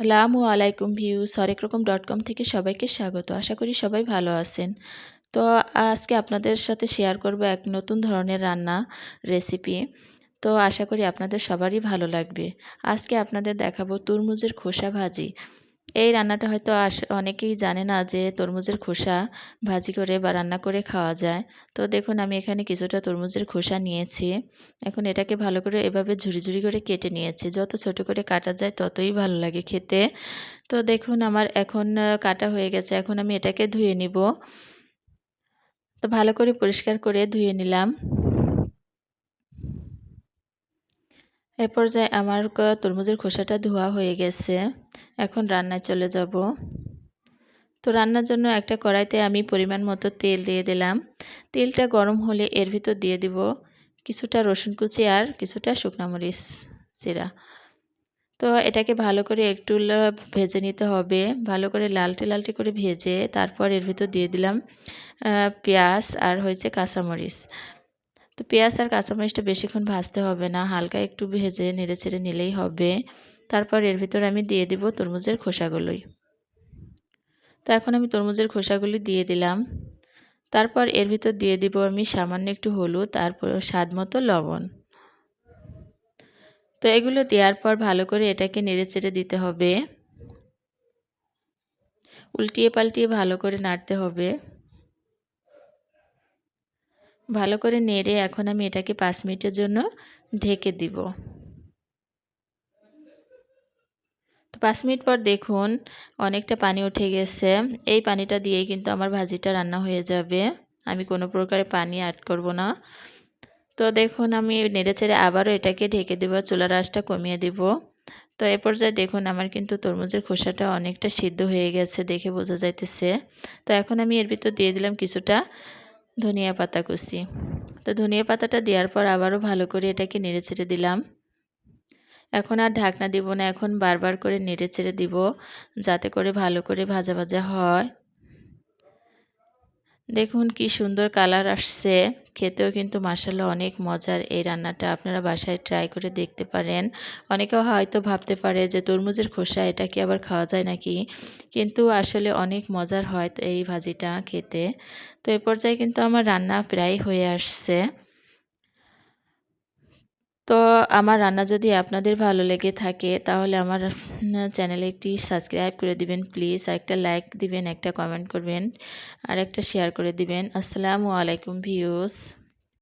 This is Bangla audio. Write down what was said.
আসসালামু আলাইকুম ভিউস হরেক রকম ডট কম থেকে সবাইকে স্বাগত। আশা করি সবাই ভালো আছেন। তো আজকে আপনাদের সাথে শেয়ার করব এক নতুন ধরনের রান্না রেসিপি তো আশা করি আপনাদের সবারই ভালো লাগবে। আজকে আপনাদের দেখাবো তরমুজের খোসা ভাজি। এই রান্নাটা হয়তো অনেকেই জানে না যে তরমুজের খোসা ভাজি করে বা রান্না করে খাওয়া যায়। তো দেখুন, আমি এখানে কিছুটা তরমুজের খোসা নিয়েছি। এখন এটাকে ভালো করে এভাবে ঝুড়ি ঝুড়ি করে কেটে নিয়েছি। যত ছোট করে কাটা যায় ততই ভালো লাগে খেতে। তো দেখুন, আমার এখন কাটা হয়ে গেছে। এখন আমি এটাকে ধুয়ে নিব। তো ভালো করে পরিষ্কার করে ধুয়ে নিলাম। এ পর্যায়ে আমার তরমুজের খোসাটা ধোয়া হয়ে গেছে। এখন রান্নায় চলে যাব। তো রান্নার জন্য একটা কড়াইতে আমি পরিমাণ মতো তেল দিয়ে দিলাম। তেলটা গরম হলে এর ভিতর দিয়ে দিব কিছুটা রসুন কুচি আর কিছুটা মরিচ চিরা। তো এটাকে ভালো করে একটু ভেজে নিতে হবে। ভালো করে লালটে লালটে করে ভেজে তারপর এর ভিতর দিয়ে দিলাম পেঁয়াজ আর হয়েছে কাঁচামরিচ। তো পেঁয়াজ আর কাঁচামরিচটা বেশিক্ষণ ভাজতে হবে না, হালকা একটু ভেজে নেড়ে ছেড়ে নিলেই হবে। তারপর এর ভিতর আমি দিয়ে দিব তরমুজের খোসাগুলোই। তো এখন আমি তরমুজের খোসাগুলি দিয়ে দিলাম। তারপর এর ভিতর দিয়ে দিব আমি সামান্য একটু হলুদ তারপর স্বাদ মতো লবণ। তো এগুলো দেওয়ার পর ভালো করে এটাকে নেড়ে চেড়ে দিতে হবে। উল্টিয়ে পাল্টিয়ে ভালো করে নাড়তে হবে। ভালো করে নেড়ে এখন আমি এটাকে পাঁচ মিনিটের জন্য ঢেকে দিব। তো পাঁচ মিনিট পর দেখুন অনেকটা পানি উঠে গেছে। এই পানিটা দিয়েই কিন্তু আমার ভাজিটা রান্না হয়ে যাবে। আমি কোনো প্রকারে পানি অ্যাড করব না। তো দেখুন আমি নেড়ে ছেড়ে আবারও এটাকে ঢেকে দেবো, চুলার আঁচটা কমিয়ে দেব। তো এ পর্যায়ে দেখুন আমার কিন্তু তরমুজের খোসাটা অনেকটা সিদ্ধ হয়ে গেছে দেখে বোঝা যাইতেছে। তো এখন আমি এর ভিতর দিয়ে দিলাম কিছুটা ধনিয়া পাতা কুচি। তো ধনিয়া পাতাটা দেওয়ার পর আবারও ভালো করে এটাকে নেড়ে ছেড়ে দিলাম। এখন আর ঢাকনা দিব না, এখন বারবার করে নেড়ে ছেড়ে দিব, যাতে করে ভালো করে ভাজা ভাজা হয়। দেখুন কি সুন্দর কালার আসছে। খেতেও কিন্তু মাসাল্লাহ অনেক মজার এই রান্নাটা। আপনারা বাসায় ট্রাই করে দেখতে পারেন। অনেকে হয়তো ভাবতে পারে যে তরমুজের খোসা, এটা কি আবার খাওয়া যায় নাকি? কিন্তু আসলে অনেক মজার হয় এই ভাজিটা খেতে। তো এ পর্যায়ে কিন্তু আমার রান্না প্রায় হয়ে আসছে। তো আমার রান্না যদি আপনাদের ভালো লেগে থাকে, তাহলে আমার চ্যানেলে একটি সাবস্ক্রাইব করে দিবেন প্লিজ আর একটা লাইক দিবেন, একটা কমেন্ট করবেন, আর একটা শেয়ার করে দিবেন। আসসালামু আলাইকুম ভিউস